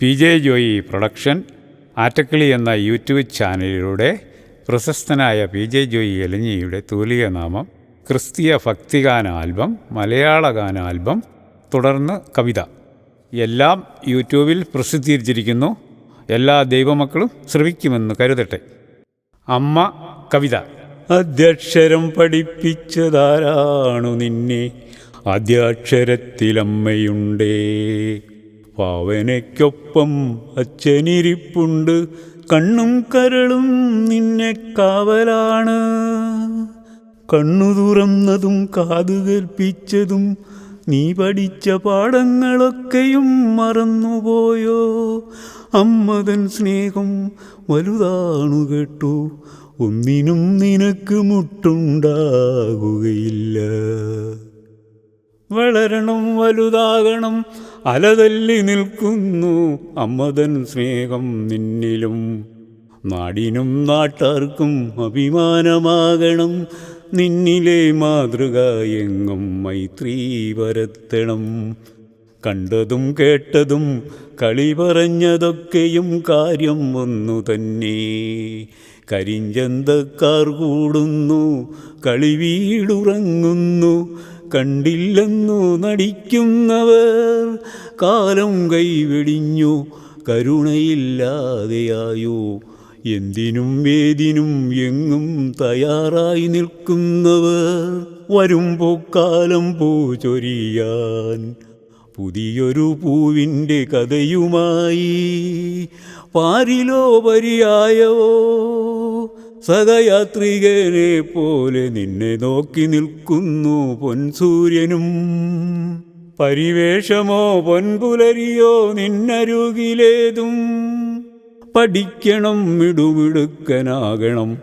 P J Joy production Attakili എന്ന YouTube ചാനലിലൂടെ പ്രശസ്തനായ പി ജെ ജോയി എലഞ്ഞിയുടെ തൂലിക നാമം ക്രിസ്തീയ ഭക്തിഗാന ആൽബം മലയാള ഗാന ആൽബം തുടർന്ന് കവിത. എല്ലാം യൂട്യൂബിൽ പ്രസിദ്ധീകരിച്ചിരിക്കുന്നു. എല്ലാ ദൈവമക്കളും ശ്രവിക്കുമെന്ന് കരുതട്ടെ. അമ്മ കവിത. അധ്യക്ഷരം പഠിപ്പിച്ചതാരാണു നിന്നെ? ആദ്യാക്ഷരത്തിലമ്മയുണ്ടേ പാവനയ്ക്കൊപ്പം അച്ഛനിരിപ്പുണ്ട്. കണ്ണും കരളും നിന്നെ കാവലാണ്. കണ്ണു തുറന്നതും കാതു കേൾപ്പിച്ചതും നീ പഠിച്ച പാഠങ്ങളൊക്കെയും മറന്നുപോയോ? അമ്മതൻ സ്നേഹം വലുതാണു കേട്ടു. ഒന്നിനും നിനക്ക് മുട്ടുണ്ടാകുകയില്ല. വളരണം വലുതാകണം അലതല്ലി നിൽക്കുന്നു. അമ്മതൻ സ്നേഹം നിന്നിലും നാടിനും നാട്ടാർക്കും അഭിമാനമാകണം. നിന്നിലെ മാതൃക എങ്ങും മൈത്രി വരത്തണം കണ്ടതും കേട്ടതും കളി പറഞ്ഞതൊക്കെയും കാര്യം ഒന്നു തന്നെ. കരിഞ്ചന്തക്കാർ കൂടുന്നു കളി വീടുറങ്ങുന്നു. കണ്ടില്ലെന്നു നടിക്കുന്നവർ കാലം കൈവെടിഞ്ഞു കരുണയില്ലാതെയായോ? എന്തിനും വേദിനും എങ്ങും തയ്യാറായി നിൽക്കുന്നവർ വരുമ്പോ കാലം ചൊരിയാൻ പുതിയൊരു പൂവിന്റെ കഥയുമായി പാരിലോ പരിയായവോ സഹയാത്രികനെ പോലെ നിന്നെ നോക്കി നിൽക്കുന്നു പൊൻസൂര്യനും പരിവേഷമോ പൊൻപുലരിയോ നിന്നരുകിലേതും. പഠിക്കണം മിടുമിടുക്കനാകണം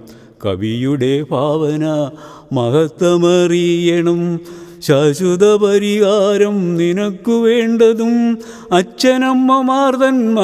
കവിയുടെ ഭാവന മഹത്വമറിയണം. ശാശ്വത പരിഹാരം നിനക്കു വേണ്ടതും അച്ഛനമ്മമാർ തൻ